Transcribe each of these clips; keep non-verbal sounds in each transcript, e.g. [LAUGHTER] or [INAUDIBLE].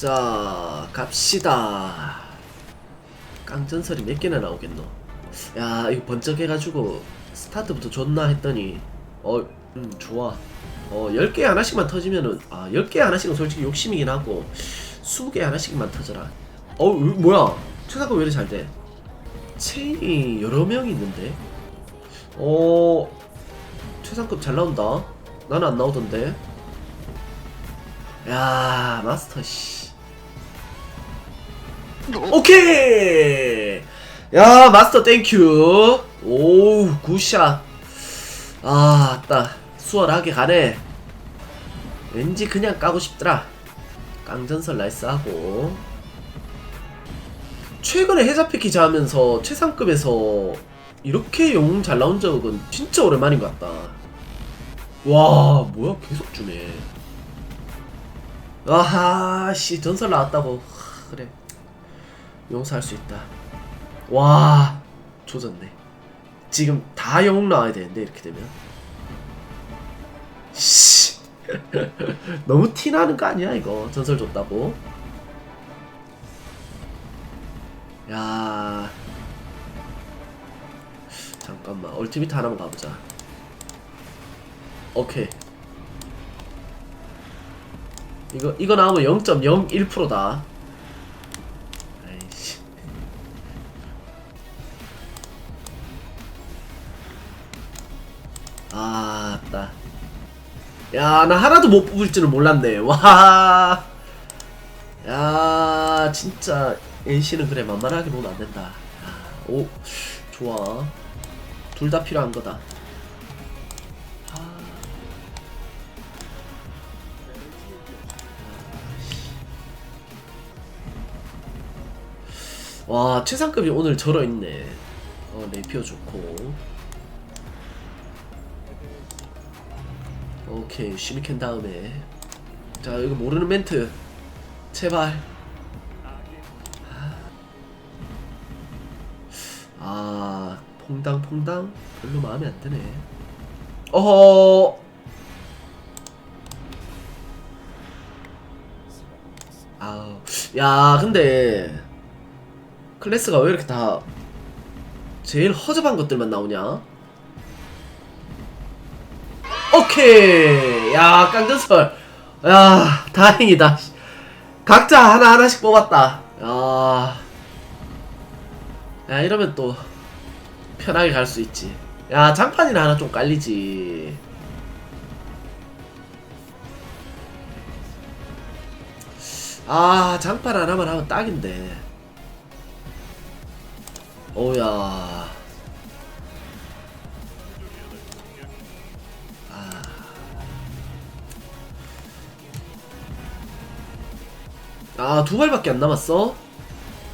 자 갑시다. 깡전설이 몇 개나 나오겠노? 야 이거 번쩍해가지고 스타트부터 좋나 했더니 어 음 좋아. 어 10개 하나씩만 터지면은 아 10개 하나씩은 솔직히 욕심이긴 하고 20개 하나씩만 터져라. 어 으, 뭐야? 최상급 왜 이렇게 잘돼? 체인이 여러 명이 있는데? 어 최상급 잘 나온다. 나는 안 나오던데. 야 마스터 씨 오케이. 야 마스터 땡큐 오우 굿샷. 아 따 수월하게 가네. 왠지 그냥 까고 싶더라. 깡전설 나이스하고. 최근에 해자 패키지 하면서 최상급에서 이렇게 영웅 잘 나온 적은 진짜 오랜만인 것 같다. 와 뭐야 계속 주네. 아하 씨 전설 나왔다고. 하, 그래 용서할 수 있다. 와 조졌네. 지금 다 영웅 나와야 되는데 이렇게 되면. 씨. [LAUGHS] 너무 티 나는 거 아니야 이거? 전설 줬다고? 야. 잠깐만 얼티미트 하나만 가보자. 오케이. 이거 이거 나오면 0.01%다. 야, 나 하나도 못 뽑을 줄은 몰랐네. 와. 야, 진짜 NC는 그래 만만하게 놓으면 안 된다. 야, 오, 좋아. 둘 다 필요한 거다. 와 최상급이 오늘 절어 있네. 어 레피어 좋고. 오케이 쉬미켄 다음에 자 이거 모르는 멘트 제발. 아 퐁당 퐁당 별로 마음에 안 드네. 어허. 아우 야 근데 클래스가 왜 이렇게 다 제일 허접한 것들만 나오냐? 오케이. 야 깡전설. 야 다행이다. 각자 하나 하나씩 뽑았다. 야, 야 이러면 또 편하게 갈 수 있지. 야 장판이나 하나 좀 깔리지. 아 장판 하나만 하면 딱인데. 오야. 아, 두 발밖에 안 남았어?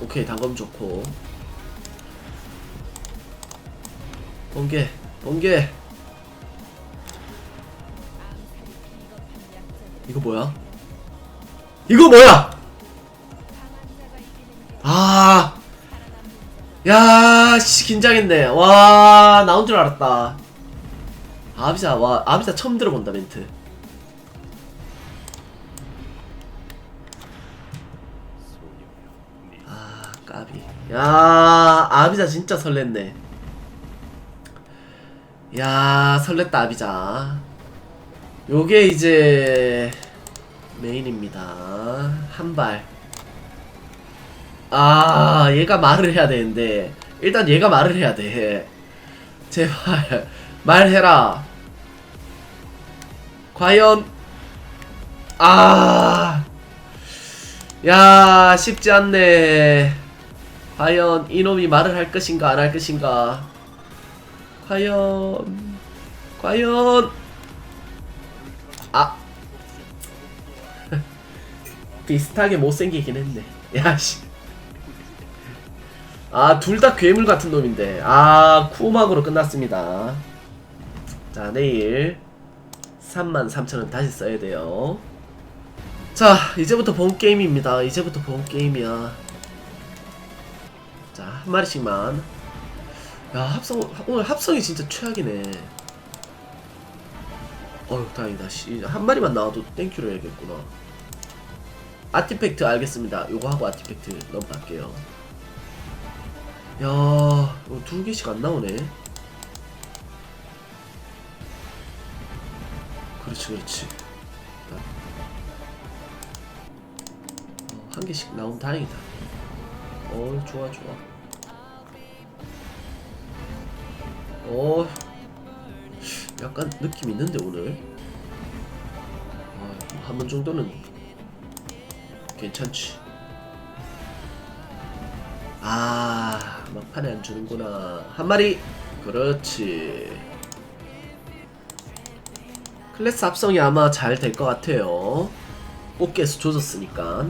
오케이, 단검 좋고. 번개, 번개. 이거 뭐야? 이거 뭐야? 아. 야, 씨, 긴장했네. 와, 나온 줄 알았다. 아비자, 와, 아비자 처음 들어본다, 멘트. 야, 아비자 진짜 설렜네. 야, 설렜다, 아비자. 요게 이제, 메인입니다. 한 발. 아 얘가 말을 해야 되는데 일단 얘가 말을 해야 돼 제발 말해라 과연 아 야 쉽지 않네 과연 이놈이 말을 할 것인가 안 할 것인가 과연 과연 아 [LAUGHS] 비슷하게 못생기긴 했네 야씨 아, 둘 다 괴물 같은 놈인데. 아, 쿠막으로 끝났습니다. 자, 내일 33,000원 다시 써야 돼요. 자, 이제부터 본 게임입니다. 이제부터 본 게임이야. 자, 한 마리씩만. 야, 합성, 오늘 합성이 진짜 최악이네. 어휴, 다행이다. 씨, 한 마리만 나와도 땡큐를 해야겠구나. 아티팩트 알겠습니다. 요거 하고 아티팩트 넘어갈게요. 야, 이거 두 개씩 안 나오네. 그렇지, 그렇지. 어, 한 개씩 나오면 다행이다. 어, 좋아, 좋아. 어, 약간 느낌 있는데 오늘. 아, 한번 정도는 괜찮지. 아, 막판에 안 주는구나. 한 마리. 그렇지. 클래스 합성이 아마 잘 될 것 같아요. 꽃게수 조졌으니까.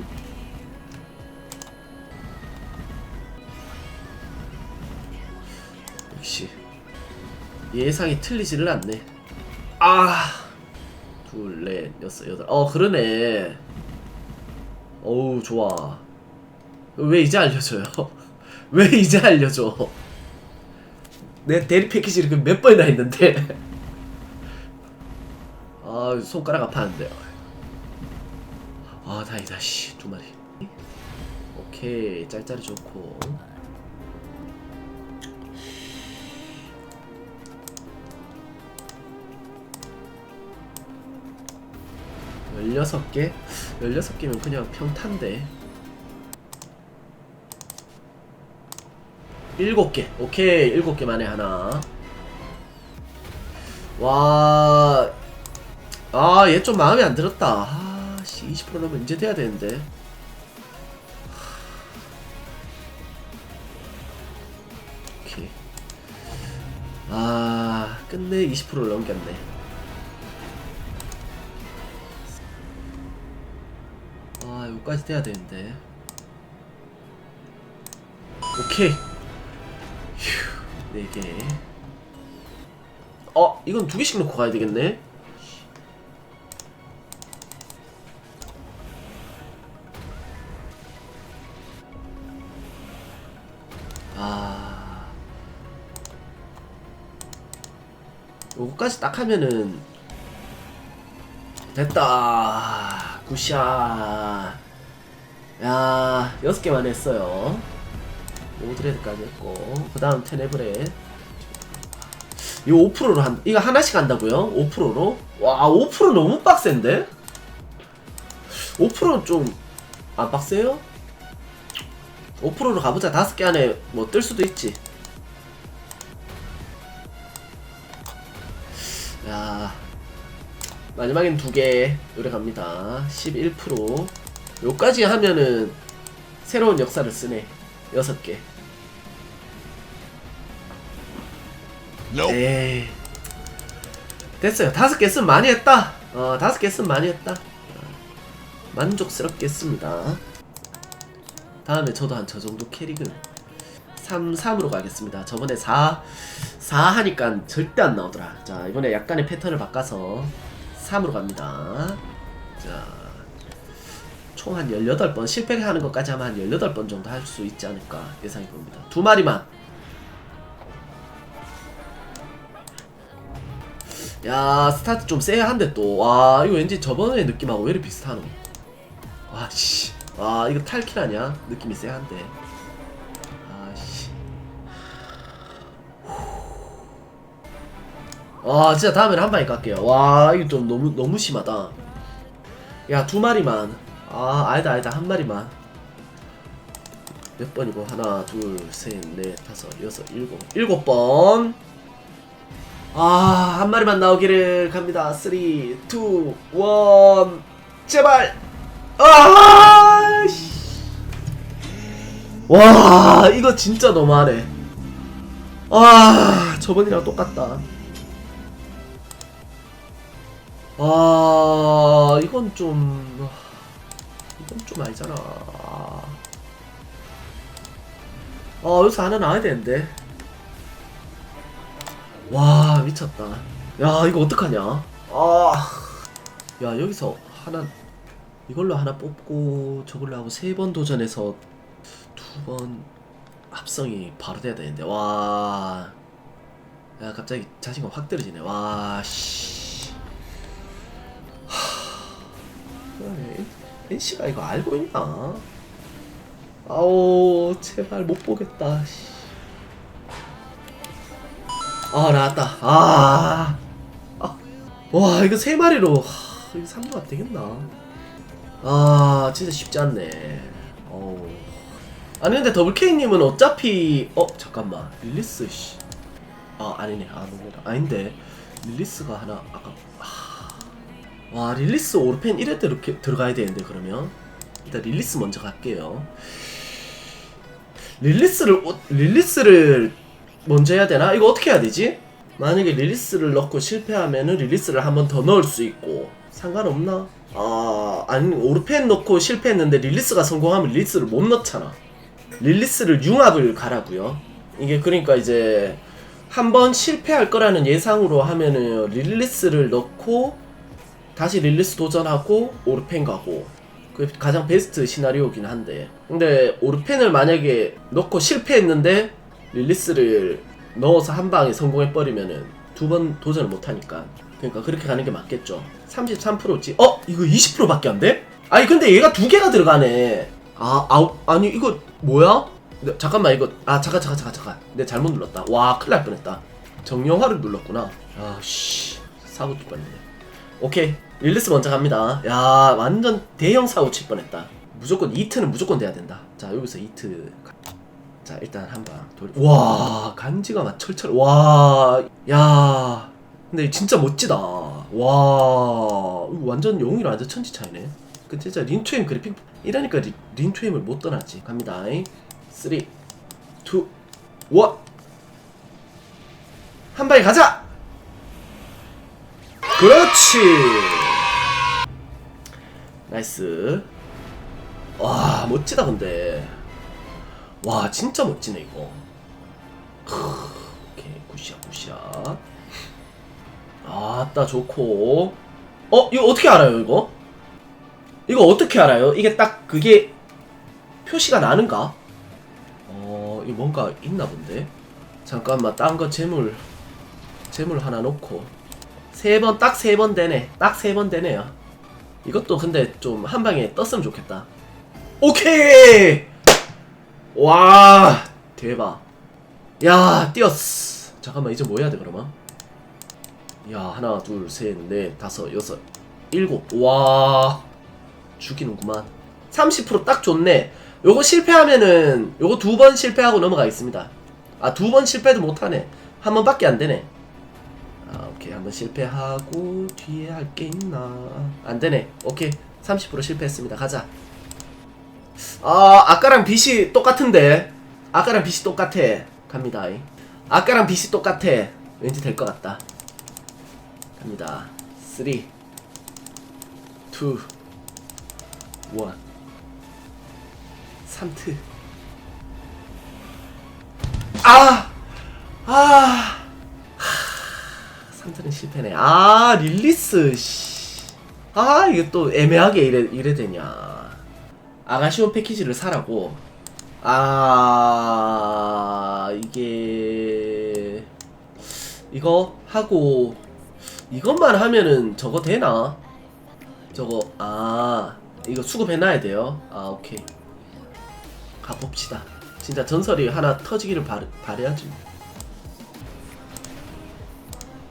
예상이 틀리지를 않네. 아, 둘, 넷, 여섯, 여덟. 어, 그러네. 어우, 좋아. 왜 이제 알려줘요? [LAUGHS] 왜 이제 알려줘? 내 대리 패키지를 그몇 번이나 했는데. [LAUGHS] 아, 손가락 아파하는데. 아, 다행이다, 씨. 두 마리. 오케이, 짤짤이 좋고. 열여섯 개? 열여섯 개면 그냥 평탄데. 일곱 개. 오케이, 일곱 개 만에 하나. 와, 아, 얘 좀 마음에 안 들었다. 아, 씨, 20% 넘으면 이제 돼야 되는데. 오케이. 아, 끝내 20%를 넘겼네. 아, 여기까지 돼야 되는데. 오케이. 휴, 네 개. 어, 이건 두 개씩 넣고 가야 되겠네. 아. 요거까지 딱 하면은 됐다. 굿샷. 야, 여섯 개만 했어요. 오드레드까지 했고, 그 다음 테네브레. 이거 5%로 한, 이거 하나씩 한다고요? 5%로? 와, 5% 너무 빡센데? 5%는 좀, 안 빡세요? 5%로 가보자. 다섯 개 안에 뭐 뜰 수도 있지. 야, 마지막엔 두개 노래 갑니다. 11%. 요까지 하면은 새로운 역사를 쓰네. 여섯 개. 에이. 됐어요. 다섯 개 쓰면 많이 했다. 어, 다섯 개 쓰면 많이 했다. 어, 만족스럽게 했습니다. 다음에 저도 한 저 정도 캐릭은 3, 3으로 가겠습니다. 저번에 4, 4 하니까 절대 안 나오더라. 자, 이번에 약간의 패턴을 바꿔서 3으로 갑니다. 자, 총 한 18번, 실패하는 것까지 하면 한 18번 정도 할 수 있지 않을까 예상해 봅니다. 두 마리만. 야, 스타트 좀 세야 한데 또. 와, 이거 왠지 저번에 느낌하고 왜 이렇게 비슷하노? 와, 씨. 와, 이거 탈킬 아니야? 느낌이 세한데. 아, 씨. 와, 진짜 다음에는 한 방에 깎게요. 와, 이거 좀 너무, 너무 심하다. 야, 두 마리만. 아, 아니다, 아니다. 한 마리만. 몇 번이고? 하나, 둘, 셋, 넷, 다섯, 여섯, 일곱. 일곱 번. 아, 한 마리만 나오기를 갑니다. 3, 2, 1. 제발! 아! 씨. 와, 이거 진짜 너무하네. 아, 저번이랑 똑같다. 아, 이건 좀. 이건 좀 아니잖아. 아, 여기서 하나 나와야 되는데. 와 미쳤다 야 이거 어떡하냐 아. 야 여기서 하나 이걸로 하나 뽑고 저걸로 하고 세 번 도전해서 두 번 합성이 바로 돼야 되는데 와 야 갑자기 자신감 확 떨어지네 와 씨 펜시가 이거 알고 있나? 아우 제발 못 보겠다. 씨. 아 나왔다. 아, 아. 와 이거 세 마리로 하, 이거 3도 안 되겠나? 아 진짜 쉽지 않네. 어우. 아니 근데 더블 K님은 어차피 어 잠깐만 릴리스 씨. 아 아니네 아 너무 아닌데 릴리스가 하나 아까 아. 와 릴리스 오르펜 1회 이렇게 들어가야 되는데 그러면 일단 릴리스 먼저 갈게요. 릴리스를 어- 릴리스를 먼저 해야 되나? 이거 어떻게 해야 되지? 만약에 릴리스를 넣고 실패하면은 릴리스를 한 번 더 넣을 수 있고 상관없나? 아 아니 오르펜 넣고 실패했는데 릴리스가 성공하면 릴리스를 못 넣잖아. 릴리스를 융합을 가라고요. 이게 그러니까 이제 한 번 실패할 거라는 예상으로 하면은 릴리스를 넣고 다시 릴리스 도전하고 오르펜 가고. 그게 가장 베스트 시나리오긴 한데. 근데 오르펜을 만약에 넣고 실패했는데 릴리스를 넣어서 한 방에 성공해 버리면은 두 번 도전을 못 하니까. 그러니까 그렇게 가는 게 맞겠죠. 33%지. 어? 이거 20%밖에 안 돼? 아니 근데 얘가 두 개가 들어가네. 아 아우 아니 이거 뭐야? 네, 잠깐만 이거 아 잠깐 잠깐 잠깐 잠깐. 내가 잘못 눌렀다. 와 큰일 날 뻔했다. 정령화를 눌렀구나. 아씨. 사고 칠 뻔했네 오케이. 릴리스 먼저 갑니다. 야 완전 대형 사고 칠 뻔했다. 무조건 이트는 무조건 돼야 된다. 자 여기서 이트. 가- 자 일단 한방 돌. 와 간지가 막 철철. 와야. 근데 진짜 멋지다. 와 완전 용이랑 완전 천지 차이네. 그 진짜 린트웨임 그래픽 이러니까 리, 린트웨임을 못 떠나지. 갑니다. 3 2 1한 방에 가자 그렇지. 나이스. 와 멋지다 근데. 와 진짜 멋지네 이거. 크, 오케이. 굿샷 굿샷. 아따 좋고. 어 이거 어떻게 알아요 이거? 이거 어떻게 알아요? 이게 딱 그게 표시가 나는가? 어 이거 뭔가 있나 본데? 잠깐만 딴 거 재물 재물 하나 놓고 세 번 딱 세 번 되네. 딱 세 번 되네요. 이것도 근데 좀 한 방에 떴으면 좋겠다. 오케이! 와 대박. 야 뛰었어. 잠깐만 이제 뭐 해야 돼 그러면? 야 하나 둘 셋 넷 다섯 여섯 일곱. 와 죽이는구만. 30%딱 좋네. 요거 실패하면은 요거 두 번 실패하고 넘어가겠습니다. 아 두 번 실패도 못하네. 한 번밖에 안 되네. 아 오케이 한번 실패하고 뒤에 할 게 있나? 안 되네. 오케이 30% 실패했습니다. 가자. 아 아까랑 빛이 똑같은데. 아까랑 빛이 똑같아. 갑니다. 아까랑 빛이 똑같아. 왠지 될 것 같다. 갑니다. 3 2 1 3트. 아! 아! 3트는 실패네. 아 릴리스 씨. 아 이게 또 애매하게 이래, 이래 되냐. 아가시온 패키지를 사라고. 아 이게 이거 하고 이것만 하면은 저거 되나? 저거 아 이거 수급해놔야 돼요? 아 오케이. 가봅시다. 진짜 전설이 하나 터지기를 바, 바래야지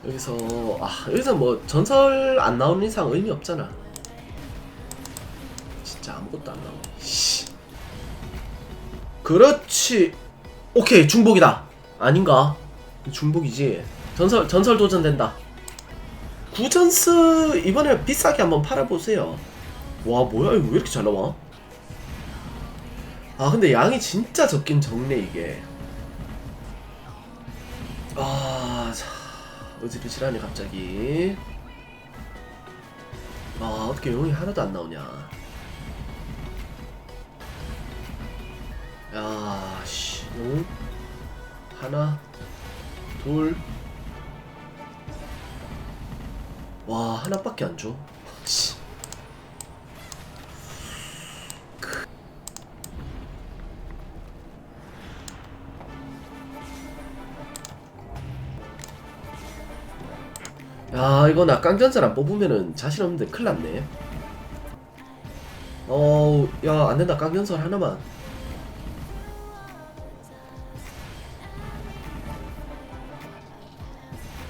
여기서 아 여기서 뭐 전설 안 나오는 이상 의미 없잖아. 진짜 아무것도 안 나오네 씨. 그렇지. 오케이 중복이다. 아닌가? 중복이지. 전설 전설 도전된다. 구전스 이번에 비싸게 한번 팔아보세요. 와 뭐야? 이거 왜 이렇게 잘 나와? 아 근데 양이 진짜 적긴 적네 이게. 아. 자, 어지르지라네 갑자기. 아 어떻게 용이 하나도 안 나오냐. 야씨 용. 하나 둘. 와 하나밖에 안 줘. 야 이거 나 깡전설 안 뽑으면은 자신 없는데 큰일 났네. 어우 야 안된다. 깡전설 하나만.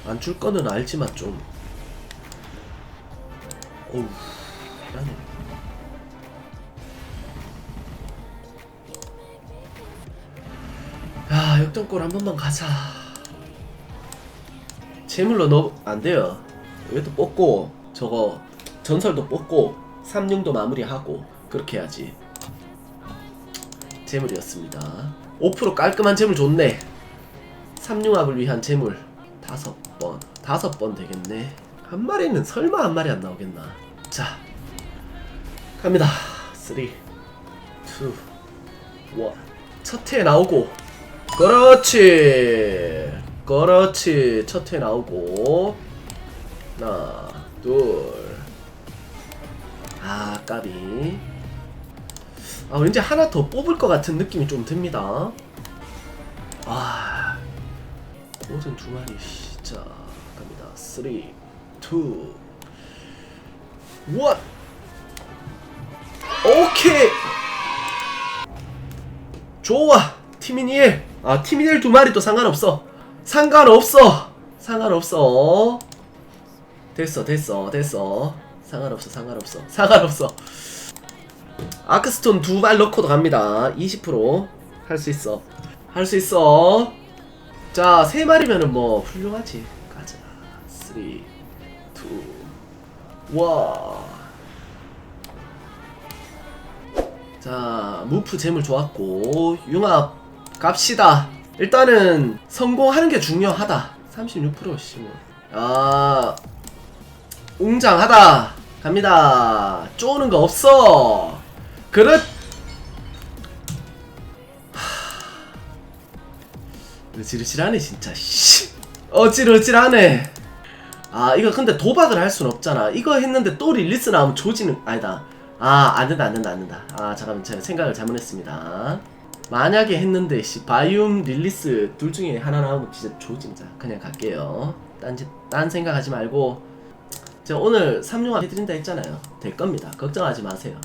안 줄 거는 알지만 좀. 어우 미안해. 야 역전골 한 번만 가자 재물로 넣어 안돼요. 이것도 뽑고 저거 전설도 뽑고 삼룡도 마무리하고 그렇게 해야지. 재물이었습니다. 5% 깔끔한 재물 좋네. 삼룡합을 위한 재물. 다섯 번. 다섯 번 되겠네. 한 마리는 설마 한 마리 안 나오겠나. 자 갑니다. 3 2 1 첫회 나오고. 그렇지 그렇지. 첫회 나오고. 하나 둘아 까비. 아 왠지 하나 더 뽑을 것 같은 느낌이 좀 듭니다. 아 고전 두 마리. 진짜 갑니다. 3 2 1 오케이. 좋아. 티미니엘 아 티미니엘 두 마리 또 상관없어 상관없어. 상관없어. 됐어 됐어 됐어. 상관없어 상관없어. 상관없어. 아크스톤 두 발 넣고도 갑니다. 20%할 수 있어. 할 수 있어. 자 세 마리면은 뭐 훌륭하지. 가자. 3 2 1 자, 무프 재물 좋았고 융합 갑시다. 일단은 성공하는 게 중요하다. 36% 씨. 뭐. 아, 웅장하다. 갑니다. 쪼는 거 없어. 하... 으질으질하네 진짜. 씨. 어질어질하네. 아 이거 근데 도박을 할 순 없잖아. 이거 했는데 또 릴리스 나오면 조지는 아니다. 아, 안 된다, 안 된다, 안 된다. 아, 잠깐만, 제가 생각을 잘못했습니다. 만약에 했는데, 씨, 바이움, 릴리스 둘 중에 하나 나오면 진짜 조진자. 그냥 갈게요. 딴, 짓, 딴 생각하지 말고. 제가 오늘 3룡 해드린다 했잖아요. 될 겁니다. 걱정하지 마세요.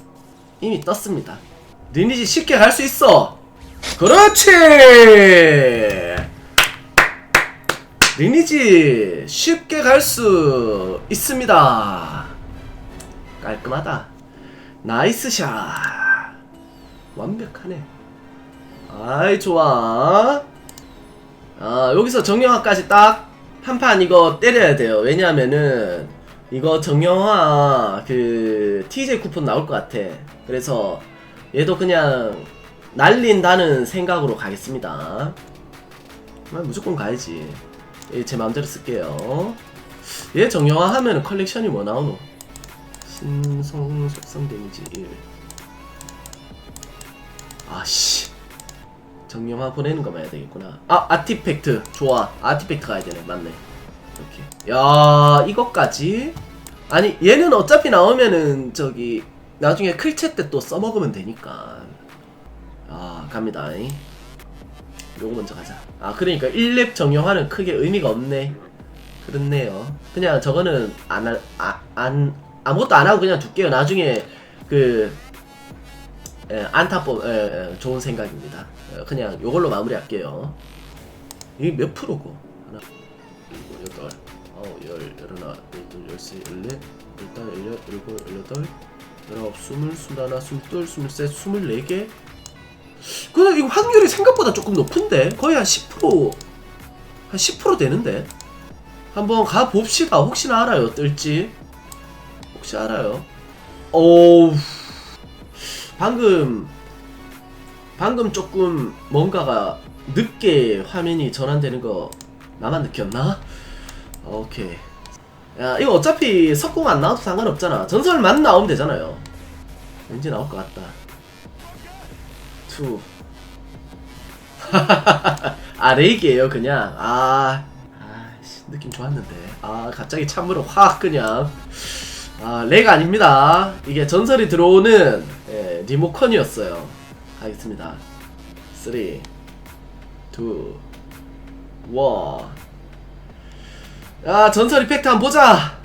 이미 떴습니다. 리니지 쉽게 갈 수 있어! 그렇지! 리니지 쉽게 갈 수 있습니다. 깔끔하다. 나이스 샷 완벽하네 아이 좋아. 아 여기서 정영화까지 딱 한 판 이거 때려야 돼요. 왜냐면은 이거 정영화 그 TJ 쿠폰 나올 것 같아. 그래서 얘도 그냥 날린다는 생각으로 가겠습니다. 아, 무조건 가야지. 얘제 마음대로 쓸게요. 얘 정영화 하면은 컬렉션이 뭐 나오노? 신성 속성 데미지 1 아씨 정령화 보내는 거 봐야 되겠구나. 아 아티팩트 좋아. 아티팩트 가야 되네. 맞네. 이렇게 야 이것까지? 아니 얘는 어차피 나오면은 저기 나중에 클챗 때또 써먹으면 되니까. 아 갑니다. 요거 먼저 가자. 아 그러니까 1렙 정령화는 크게 의미가 없네. 그렇네요. 그냥 저거는 안, 할- 아, 안 아무것도 안 하고 그냥 둘게요. 나중에 그 예, 안타법 예, 예, 좋은 생각입니다. 예, 그냥 요걸로 마무리할게요. 이게 몇 프로고? 하나, 일곱, 여덟, 아홉, 열, 열하나, 열둘, 열세, 열넷, 열다, 열여, 열일곱, 열여덟, 열아홉, 스물, 스물하나, 스물둘, 스물셋, 스물네 개. 근데 이거 확률이 생각보다 조금 높은데 거의 한 10%, 한 10% 되는데. 한번 가 봅시다. 혹시나 알아요, 뜰지. 혹시 알아요? 어우 방금 방금 조금 뭔가가 늦게 화면이 전환되는 거 나만 느꼈나? 오케이. 야 이거 어차피 석공 안 나와도 상관없잖아. 전설만 나오면 되잖아요. 왠지 나올 것 같다. 투. [LAUGHS] 아 레이기에요 그냥. 아 아씨 느낌 좋았는데. 아 갑자기 찬물을 확 그냥. 아, 렉 아닙니다. 이게 전설이 들어오는 예, 리모컨이었어요. 가겠습니다. 3, 2, 1. 야, 전설 이펙트 한번 보자!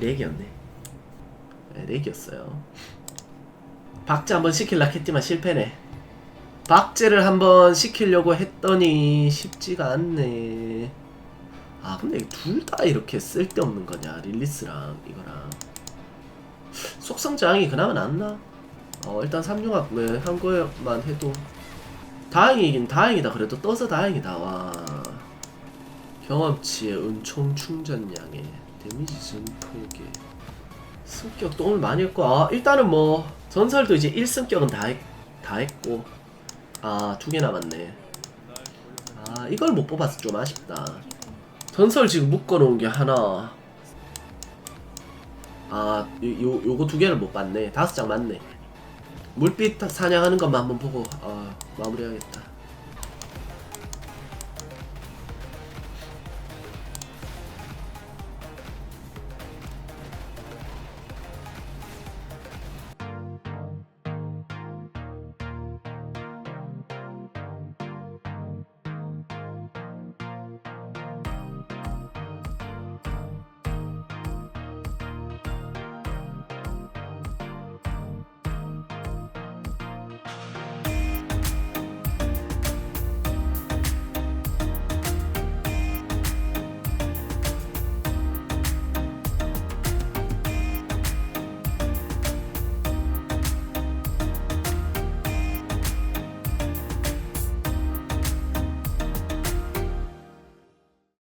렉이었네 네, 렉이었어요 박제 한번 시킬라 했지만 실패네 박제를 한번 시키려고 했더니 쉽지가 않네 아 근데 둘 다 이렇게 쓸데없는 거냐 릴리스랑 이거랑. 속성 저항이 그나마 낫나? 어 일단 3융합 네, 한 거만 해도. 다행이긴 다행이다. 그래도 떠서 다행이다. 와. 경험치의 은총 충전량에 데미지 증폭에 승격도 오늘 많이 했고 아 일단은 뭐 전설도 이제 1승격은 다, 했, 다 했고. 아 두 개 남았네. 아 이걸 못 뽑아서 좀 아쉽다 전설 지금 묶어놓은 게 하나. 아 요, 요, 요거 두 개를 못 봤네. 다섯 장 맞네. 물빛 사냥하는 것만 한번 보고 아 마무리하겠다